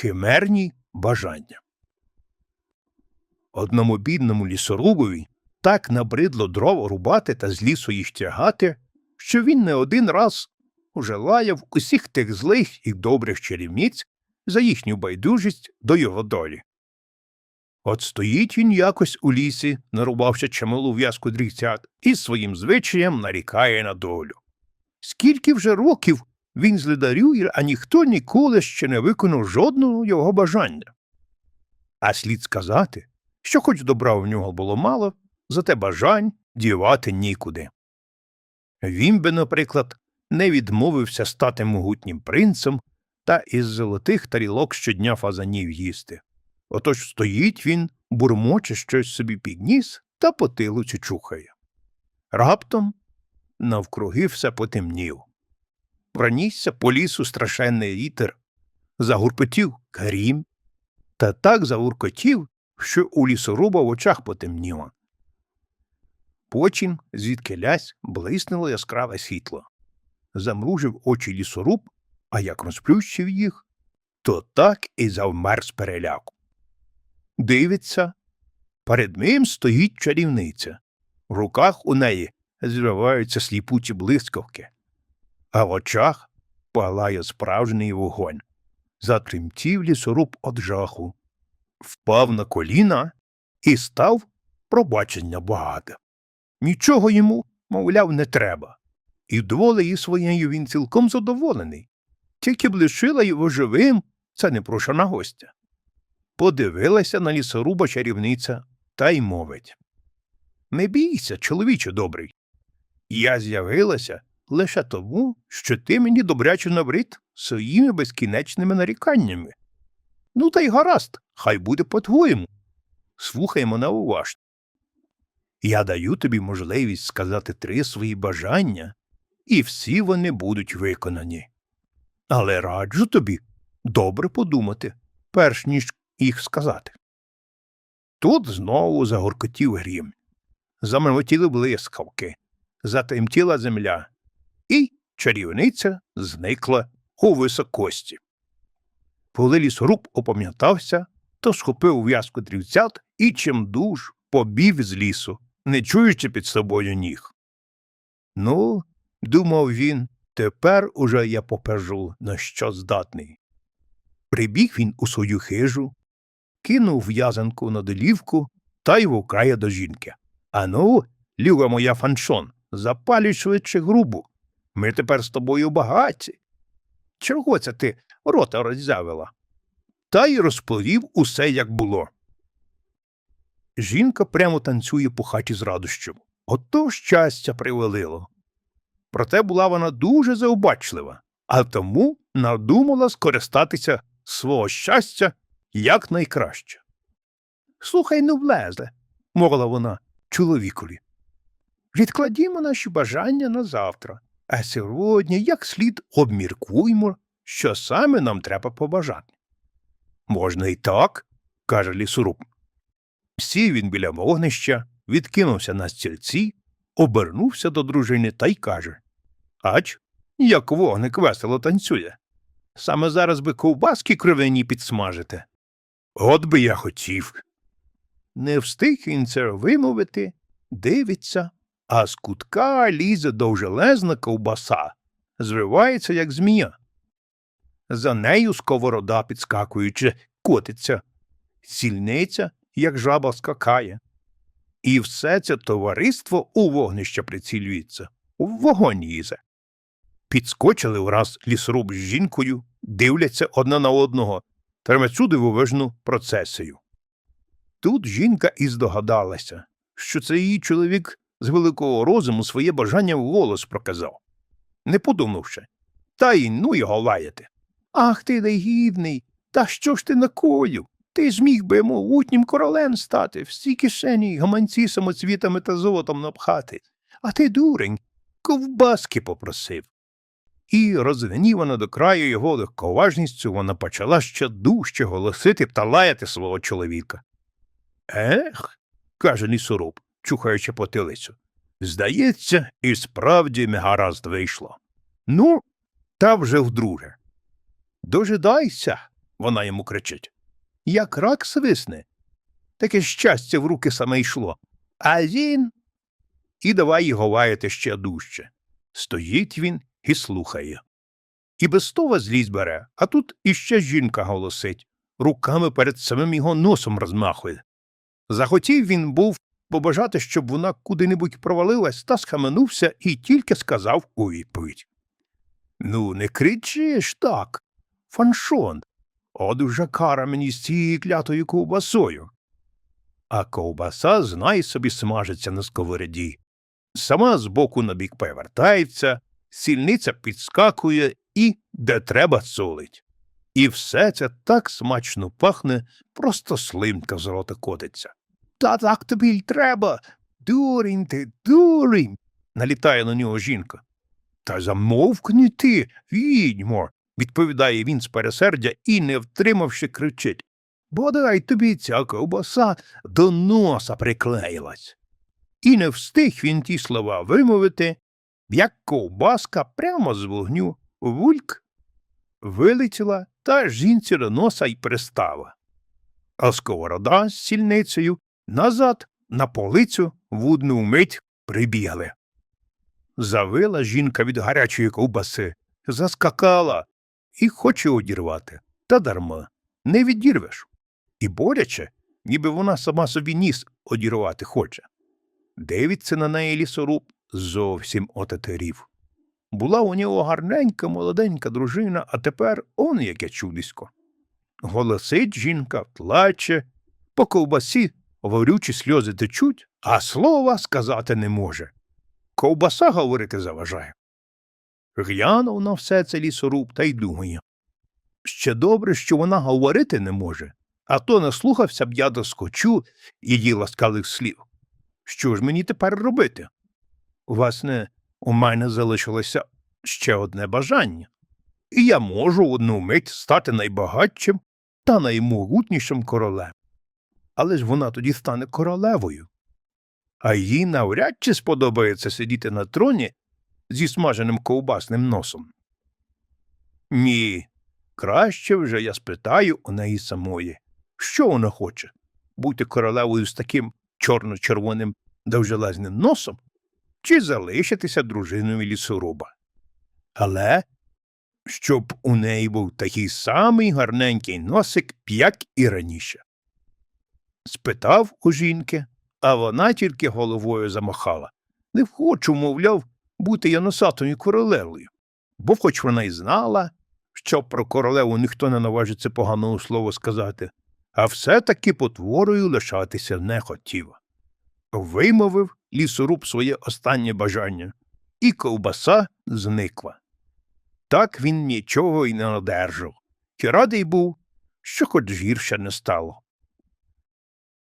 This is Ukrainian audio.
Химерні бажання. Одному бідному лісорубові так набридло дрова рубати та з лісу їх тягати, що він не один раз уже лаяв усіх тих злих і добрих чарівниць за їхню байдужість до його долі. От стоїть він якось у лісі, нарубавши чималу в'язку дрігцят, і своїм звичаєм нарікає на долю. Скільки вже років він злидарює, а ніхто ніколи ще не виконав жодного його бажання. А слід сказати, що хоч добра в нього було мало, зате бажань дівати нікуди. Він би, наприклад, не відмовився стати могутнім принцем та із золотих тарілок щодня фазанів їсти. Отож стоїть він, бурмоче щось собі під ніс та по тилу чучухає. Раптом навкруги все потемнів. Пронісся по лісу страшенний вітер, загуркотів грім, та так загуркотів, що у лісоруба в очах потемніло. Потім, звідки лясь, блиснуло яскраве світло. Замружив очі лісоруб, а як розплющив їх, то так і завмер з переляку. Дивиться, перед ним стоїть чарівниця. В руках у неї зриваються сліпуті блискавки, а в очах палає справжній вогонь. Затремтів лісоруб од жаху, впав на коліна і став пробачення багато. Нічого йому, мовляв, не треба. І долею своєю він цілком задоволений. Тільки б лишила його живим, це непрошена гостя. Подивилася на лісоруба чарівниця та й мовить. Не бійся, чоловіче добрий. Я з'явилася лише тому, що ти мені добряче набрид своїми безкінечними наріканнями. Ну, та й гаразд, хай буде по-твоєму. Слухай мене уважно. Я даю тобі можливість сказати три свої бажання, і всі вони будуть виконані. Але раджу тобі добре подумати, перш ніж їх сказати. Тут знову загоркотів грім, замелотіли блискавки, затремтіла земля, і чарівниця зникла у високості. Коли лісоруб опам'ятався, то схопив в'язку дрівцят і чимдуж побів з лісу, не чуючи під собою ніг. Ну, думав він, тепер уже я покажу, на що здатний. Прибіг він у свою хижу, кинув в'язанку на долівку та й вукає до жінки. Ану, люба моя фаншон, запалюй швидше грубу. Ми тепер з тобою багаті. Чого це ти рота роззявила? Та й розповів усе, як було. Жінка прямо танцює по хаті з радощем. Ото щастя привелило. Проте була вона дуже заобачлива, а тому надумала скористатися свого щастя якнайкраще. Слухай, ну влезе, мовила вона чоловікові. Відкладімо наші бажання на завтра, а сьогодні як слід обміркуймо, що саме нам треба побажати. Можна і так, каже лісоруб. Сів він біля вогнища, відкинувся на стільці, обернувся до дружини та й каже Ач, як вогник весело танцює. Саме зараз би ковбаски кривені підсмажити. От би я хотів. Не встиг він це вимовити, дивиться, а з кутка лізе довжелезна ковбаса, зривається, як змія. За нею сковорода, підскакуючи, котиться, сільниця, як жаба скакає. І все це товариство у вогнище прицілюється, у вогонь їзе. Підскочили враз лісоруб з жінкою, дивляться одна на одного, тримецю дивовижну процесію. Тут жінка і здогадалася, що це її чоловік з великого розуму своє бажання вголос проказав, не подумавши, та й ну його лаяти. Ах ти негідний, та що ж ти накоїв? Ти зміг би могутнім королем стати, всі кишені й гаманці самоцвітами та золотом напхати. А ти, дурень, ковбаски попросив. І, розгнівана до краю його легковажністю, вона почала ще дужче голосити та лаяти свого чоловіка. Ех, каже лісоруб, чухаючи потилицю. Здається, і справді негаразд вийшло. Ну, та вже вдруге. Дожидайся, Вона йому кричить. Як рак свисне. Таке щастя в руки саме йшло. А він. І давай його лаяти ще дужче. Стоїть він і слухає. І без того злість бере, а тут іще жінка голосить, руками перед самим його носом розмахує. Захотів він був побажати, щоб вона куди-небудь провалилась, та схаменувся і тільки сказав у відповідь. Ну, не кричиш так, фаншон. От уже кара мені з цією клятою ковбасою. А ковбаса, знай собі, смажиться на сковороді. Сама збоку на бік повертається, сільниця підскакує і, де треба, солить. І все це так смачно пахне, просто слинка з рота котиться. Та так тобі й треба. Дурень ти, дурень. налітає на нього жінка. Та замовкни ти, відьмо, відповідає він з пересердя і, не втримавши, кричить. Бодай тобі ця ковбаса до носа приклеїлась. І не встиг він ті слова вимовити, як ковбаска прямо з вогню вульк вилетіла та жінці до носа й пристава. А сковорода з сільницею назад на полицю в одну мить прибігли. Завила жінка від гарячої ковбаси, заскакала і хоче одірвати. Та дарма, не відірвеш. І боляче, ніби вона сама собі ніс одірвати хоче. Дивиться на неї лісоруб зовсім отетерів. Була у нього гарненька молоденька дружина, а тепер он яке чудисько. Голосить жінка, плаче, по ковбасі горючі сльози течуть, а слова сказати не може. Ковбаса говорити заважає. Глянув на все це лісоруб та й думає. Ще добре, що вона говорити не може, а то наслухався б я доскочу її ласкавих слів. Що ж мені тепер робити? Власне, у мене залишилося ще одне бажання, і я можу одну мить стати найбагатшим та наймогутнішим королем. Але ж вона тоді стане королевою. А їй навряд чи сподобається сидіти на троні зі смаженим ковбасним носом. Ні, краще вже я спитаю у неї самої, що вона хоче бути королевою з таким чорно-червоним довжелезним носом чи залишитися дружиною лісоруба. Але щоб у неї був такий самий гарненький носик, як і раніше. Спитав у жінки, а вона тільки головою замахала. Не хочу, мовляв, бути я носатою королевою, бо хоч вона й знала, що про королеву ніхто не наважиться поганого слова сказати, а все-таки потворою лишатися не хотів. Вимовив лісоруб своє останнє бажання, і ковбаса зникла. Так він нічого й не одержав, і радий був, що хоч гірше не стало.